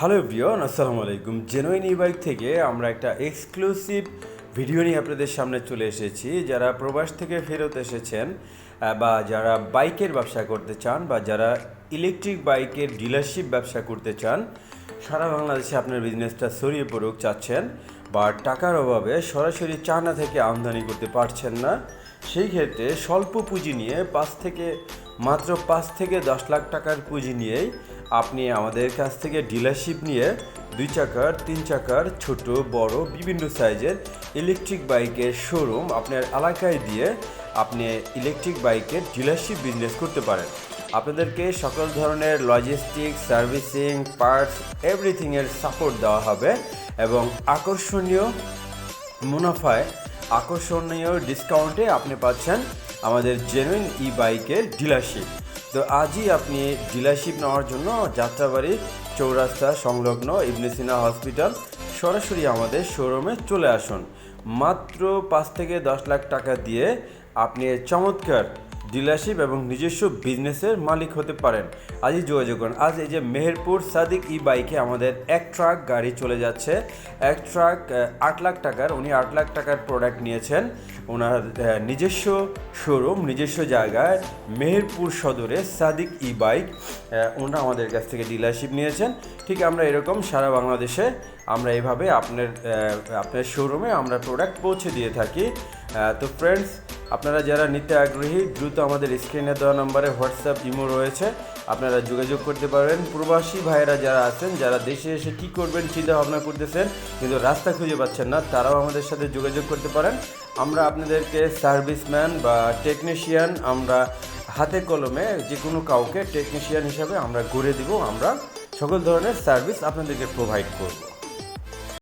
Hello বিয়ন আসসালামু আলাইকুম genuine ই bike থেকে আমরা একটা এক্সক্লুসিভ ভিডিও নিয়ে আপনাদের সামনে চলে এসেছি। যারা প্রবাস থেকে ফেরত এসেছেন বা যারা বাইকের ব্যবসা করতে চান, বা যারা ইলেকট্রিক বাইকের ডিলারশিপ ব্যবসা করতে চান, সারা বাংলাদেশে আপনার বিজনেসটা ছড়িয়ে পড়ুক, চাচ্ছেন, বা টাকার অভাবে সরাসরি চায়না থেকে আমদানি করতে পারছেন না, সেই ক্ষেত্রে স্বল্প পুঁজি নিয়ে পাঁচ থেকে মাত্র পাঁচ থেকে দশ লাখ টাকার পুঁজি নিয়েই আপনি আমাদের কাছ থেকে ডিলারশিপ নিয়ে দুই চাকার, তিন চাকার, ছোট, বড়, বিভিন্ন সাইজের ইলেকট্রিক বাইকের শোরুম আপনার এলাকায় দিয়ে আপনি ইলেকট্রিক বাইকের ডিলারশিপ বিজনেস করতে পারেন। আপনাদেরকে সকল ধরনের লজিস্টিক সার্ভিসিং পার্টস এভরিথিংয়ের সাপোর্ট দেওয়া হবে এবং আকর্ষণীয় মুনাফায়, আকর্ষণীয় ডিসকাউন্টে আপনি পাচ্ছেন আমাদের জেনুইন ই বাইকের ডিলারশিপ তো আজই আপনি ডিলারশিপ নেওয়ার জন্য যাত্রাবাড়ি, চৌরাস্তা সংলগ্ন ইবনেসিনা হসপিটাল সরাসরি আমাদের শোরুমে চলে আসুন। মাত্র পাঁচ থেকে দশ লাখ টাকা দিয়ে আপনি চমৎকার ডিলারশিপ এবং নিজস্ব বিজনেসের মালিক হতে পারেন। আজই যোগাযোগ করুন। আজ এই যে মেহেরপুর সাদিক ই বাইকে আমাদের এক ট্রাক গাড়ি চলে যাচ্ছে। এক ট্রাক আট লাখ টাকার, উনি আট লাখ টাকার প্রোডাক্ট নিয়েছেন। ওনার নিজস্ব শোরুম নিজস্ব জায়গায় মেহেরপুর সদরে সাদিক ই বাইক ওনারা আমাদের কাছ থেকে ডিলারশিপ নিয়েছেন। ঠিক আমরা এরকম সারা বাংলাদেশে আমরা এভাবে আপনার আপনার শোরুমে আমরা প্রোডাক্ট পৌঁছে দিয়ে থাকি। তো ফ্রেন্ডস আপনারা যারা নিতে আগ্রহী, দ্রুত আমাদের স্ক্রিনে দেওয়া নম্বরে হোয়াটসঅ্যাপ ইমো রয়েছে। আপনারা যোগাযোগ করতে পারেন প্রবাসী ভাইয়েরা যারা আছেন, যারা দেশে এসে কি করবেন চিন্তা ভাবনা করতেছেন, কিন্তু রাস্তা খুঁজে পাচ্ছেন না, তারাও আমাদের সাথে যোগাযোগ করতে পারেন। আমরা আপনাদেরকে সার্ভিসম্যান বা টেকনিশিয়ান আমরা হাতে কলমে যে কোনো কাউকে টেকনিশিয়ান হিসাবে আমরা গড়ে দিব। আমরা সকল ধরনের সার্ভিস আপনাদেরকে প্রোভাইড করব।